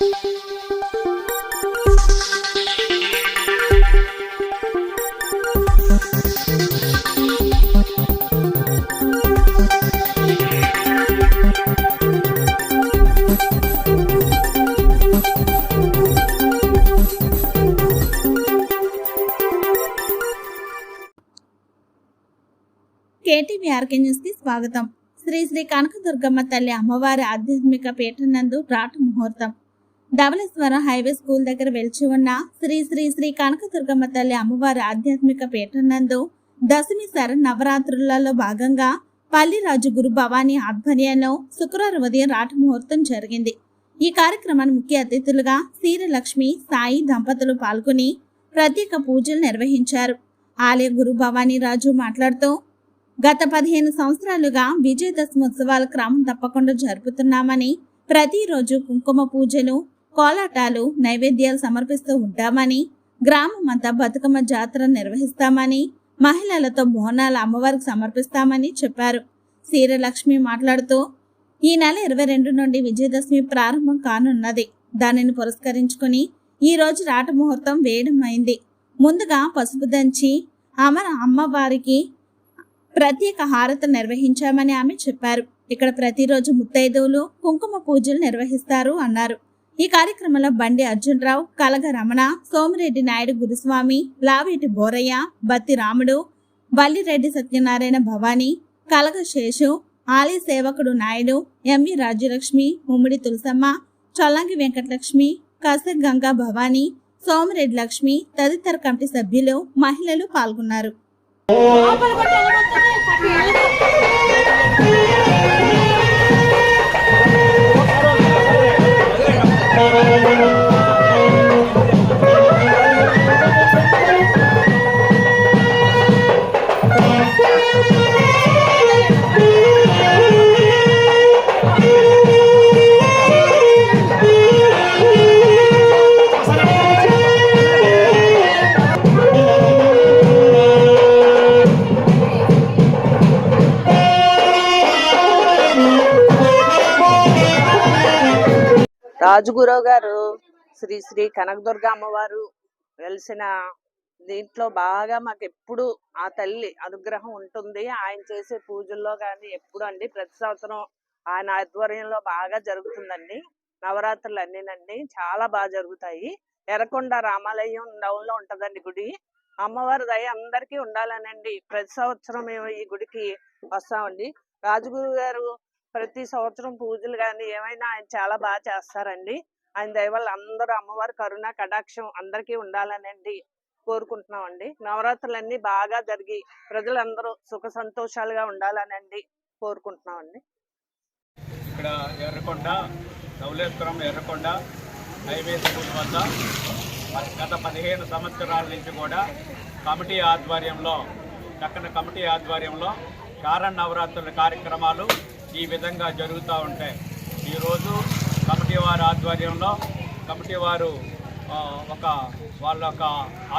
KTV ఆర్కేన్యూస్కి స్వాగతం. శ్రీ శ్రీ కనకదుర్గమ్మ తల్లి అమ్మవారి ఆధ్యాత్మిక పీఠనందు రాట ముహూర్తం. ధవళేశ్వరం హైవే స్కూల్ దగ్గర వెలిచి ఉన్న శ్రీ శ్రీ శ్రీ కనకదుర్గమ్మ తల్లి అమ్మవారి ఆధ్యాత్మిక పీఠనందు దశమి శర నవరాత్రులలో భాగంగా పల్లిరాజు గురు భవానీ ఆధ్వర్యంలో శుక్రవారం ఉదయం రాట ముహూర్తం జరిగింది. ఈ కార్యక్రమాన్ని ముఖ్య అతిథులుగా లక్ష్మి సాయి దంపతులు పాల్గొని ప్రత్యేక పూజలు నిర్వహించారు. ఆలయ గురు భవానీ రాజు మాట్లాడుతూ గత పదిహేను సంవత్సరాలుగా విజయదశమి ఉత్సవాలు క్రమం తప్పకుండా జరుపుతున్నామని ప్రతిరోజు కుంకుమ పూజలు కోలాటాలు నైవేద్యాలు సమర్పిస్తూ ఉంటామని గ్రామమంతా బతుకమ్మ జాతర నిర్వహిస్తామని మహిళలతో బోనాలు అమ్మవారికి సమర్పిస్తామని చెప్పారు. సీరలక్ష్మి మాట్లాడుతూ ఈ నెల ఇరవై రెండు నుండి విజయదశమి ప్రారంభం కానున్నది. దానిని పురస్కరించుకుని ఈ రోజు రాట ముహూర్తం వేయడం అయింది. ముందుగా పసుపు దంచి అమర అమ్మవారికి ప్రత్యేక హారత నిర్వహించామని ఆమె చెప్పారు. ఇక్కడ ప్రతిరోజు ముత్తైదువులు కుంకుమ పూజలు నిర్వహిస్తారు అన్నారు. ఈ కార్యక్రమంలో బండి అర్జునరావు కలగ రమణ సోమిరెడ్డి నాయుడు గురుస్వామి లావేటి బోరయ్య బత్తి రాముడు బల్లిరెడ్డి సత్యనారాయణ భవానీ కలగ శేషు ఆలయ సేవకుడు నాయుడు ఎంవి రాజ్యలక్ష్మి ఉమ్మిడి తులసమ్మ చొల్లంగి వెంకటలక్ష్మి కసర్ గంగా భవానీ సోమిరెడ్డి లక్ష్మి తదితర కమిటీ సభ్యులు మహిళలు పాల్గొన్నారు. రాజుగురావు గారు శ్రీ శ్రీ కనకదుర్గ అమ్మవారు వెలిసిన దీంట్లో బాగా మాకు ఎప్పుడు ఆ తల్లి అనుగ్రహం ఉంటుంది. ఆయన చేసే పూజల్లో కానీ ఎప్పుడు అండి. ప్రతి సంవత్సరం ఆయన ఆధ్వర్యంలో బాగా జరుగుతుందండి. నవరాత్రులు అన్నీనండి చాలా బాగా జరుగుతాయి. ఎర్రకొండ రామాలయం డౌన్లో ఉంటదండి గుడి. అమ్మవారి దయ అందరికీ ఉండాలనండి. ప్రతి సంవత్సరం మేము ఈ గుడికి వస్తామండి. రాజుగురు గారు ప్రతి సంవత్సరం పూజలు కానీ ఏమైనా ఆయన చాలా బాగా చేస్తారండి. ఆయన దయ వల్ల అందరూ అమ్మవారి కరుణ కటాక్షం అందరికీ ఉండాలనండి. కోరుకుంటున్నామండి. నవరాత్రులన్నీ బాగా జరిగి ప్రజలందరూ సుఖ సంతోషాలుగా ఉండాలనండి కోరుకుంటున్నామండి. ఇక్కడ ఎర్రకొండ ధవళేశ్వరం ఎర్రకొండ హైవే స్కూల్ వద్ద గత పదిహేను సంవత్సరాల నుంచి కూడా కమిటీ ఆధ్వర్యంలో చక్కని కమిటీ ఆధ్వర్యంలో శారణ నవరాత్రుల కార్యక్రమాలు ఈ విధంగా జరుగుతూ ఉంటాయి. ఈరోజు కమిటీ వారి ఆధ్వర్యంలో కమిటీ వారు ఒక వాళ్ళ యొక్క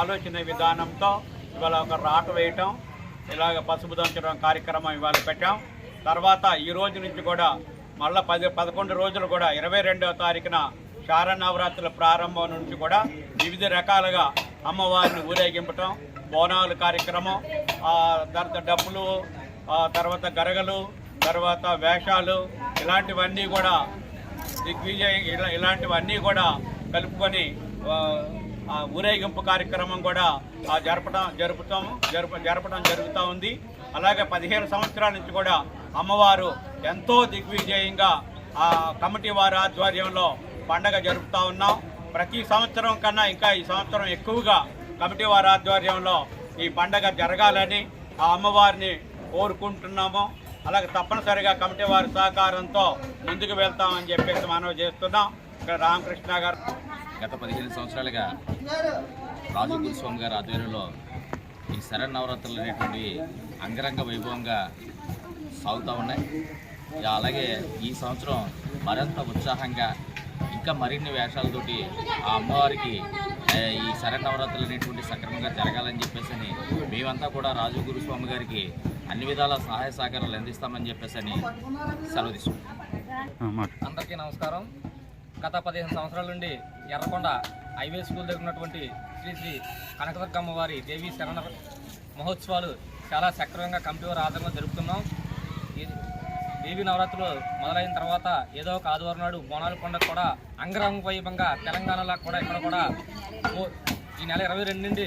ఆలోచన విధానంతో ఇవాళ ఒక రాట వేయటం ఇలాగ పసుపు దంచడం కార్యక్రమం ఇవాళ పెట్టాం. తర్వాత ఈ రోజు నుంచి కూడా మళ్ళీ పది పదకొండు రోజులు కూడా ఇరవై రెండవ తారీఖున శారనవరాత్రుల ప్రారంభం నుంచి కూడా వివిధ రకాలుగా అమ్మవారిని ఊరేగింపటం బోనాలు కార్యక్రమం తర్వాత డప్పులు తర్వాత గరగలు తర్వాత వేషాలు ఇలాంటివన్నీ కూడా దిగ్విజయ ఇలా ఇలాంటివన్నీ కూడా కలుపుకొని ఊరేగింపు కార్యక్రమం కూడా జరపడం జరుపుతాము జరుపు జరపడం జరుగుతూ ఉంది. అలాగే పదిహేను సంవత్సరాల నుంచి కూడా అమ్మవారు ఎంతో దిగ్విజయంగా ఆ కమిటీ వారి ఆధ్వర్యంలో పండగ జరుపుతూ ఉన్నాం. ప్రతి సంవత్సరం కన్నా ఇంకా ఈ సంవత్సరం ఎక్కువగా కమిటీ వారి ఆధ్వర్యంలో ఈ పండగ జరగాలని ఆ అమ్మవారిని కోరుకుంటున్నాము. అలాగే తప్పనిసరిగా కమిటీ వారి సహకారంతో ముందుకు వెళ్తామని చెప్పేసి మనవి చేస్తున్నాం. ఇక్కడ రామకృష్ణ గారు. గత పదిహేను సంవత్సరాలుగా రాజు గురుస్వామి గారి ఆధ్వర్యంలో ఈ శరణ నవరాత్రులు అనేటువంటివి అంగరంగ వైభవంగా సాగుతూ ఉన్నాయి. అలాగే ఈ సంవత్సరం మరింత ఉత్సాహంగా ఇంకా మరిన్ని వేషాలతోటి ఆ అమ్మవారికి ఈ శరణ నవరాత్రులు అనేటువంటి సక్రమంగా జరగాలని చెప్పేసి అని మేమంతా కూడా రాజు గురుస్వామి గారికి అన్ని విధాల సహాయ సహకారాలు అందిస్తామని చెప్పేసి అని సెలవు తీసుకుంటాం అందరికీ నమస్కారం. గత పదిహేను సంవత్సరాల నుండి ఎర్రకొండ హైవే స్కూల్ దగ్గర ఉన్నటువంటి శ్రీ శ్రీ కనకదుర్గమ్మ వారి దేవీ శరణ మహోత్సవాలు చాలా సక్రమంగా కంప్యూటర్ ఆధారంగా జరుపుతున్నాం. దేవి దేవీ నవరాత్రులు మొదలైన తర్వాత ఏదో ఒక ఆదివారం నాడు బోనాల పండుగ కూడా అంగరంగ వైభవంగా తెలంగాణలో కూడా ఇక్కడ కూడా ఓ- ఈ నెల ఇరవై రెండు నుండి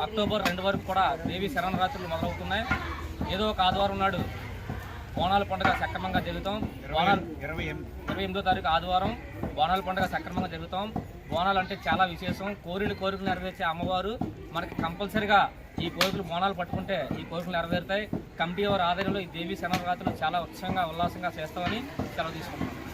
అక్టోబర్ రెండు వరకు కూడా దేవీ శరణరాత్రులు మొదలవుతున్నాయి. ఏదో ఒక ఆదివారం నాడు బోనాల పండుగ సక్రమంగా జరుగుతాం. బోనాలు ఇరవై ఇరవై ఎనిమిదో తారీఖు ఆదివారం బోనాల పండుగ సక్రమంగా జరుగుతాం. బోనాలు అంటే చాలా విశేషం. కోరిన కోరికలు నెరవేర్చే అమ్మవారు. మనకి కంపల్సరిగా ఈ కోరికలు బోనాలు పట్టుకుంటే ఈ కోరికలు నెరవేరుతాయి. కమిటీ వారి ఆధ్వర్యంలో ఈ దేవీ శనరాత్రులు చాలా ఉత్సవంగా ఉల్లాసంగా చేస్తామని సెలవు తీసుకుంటున్నాం.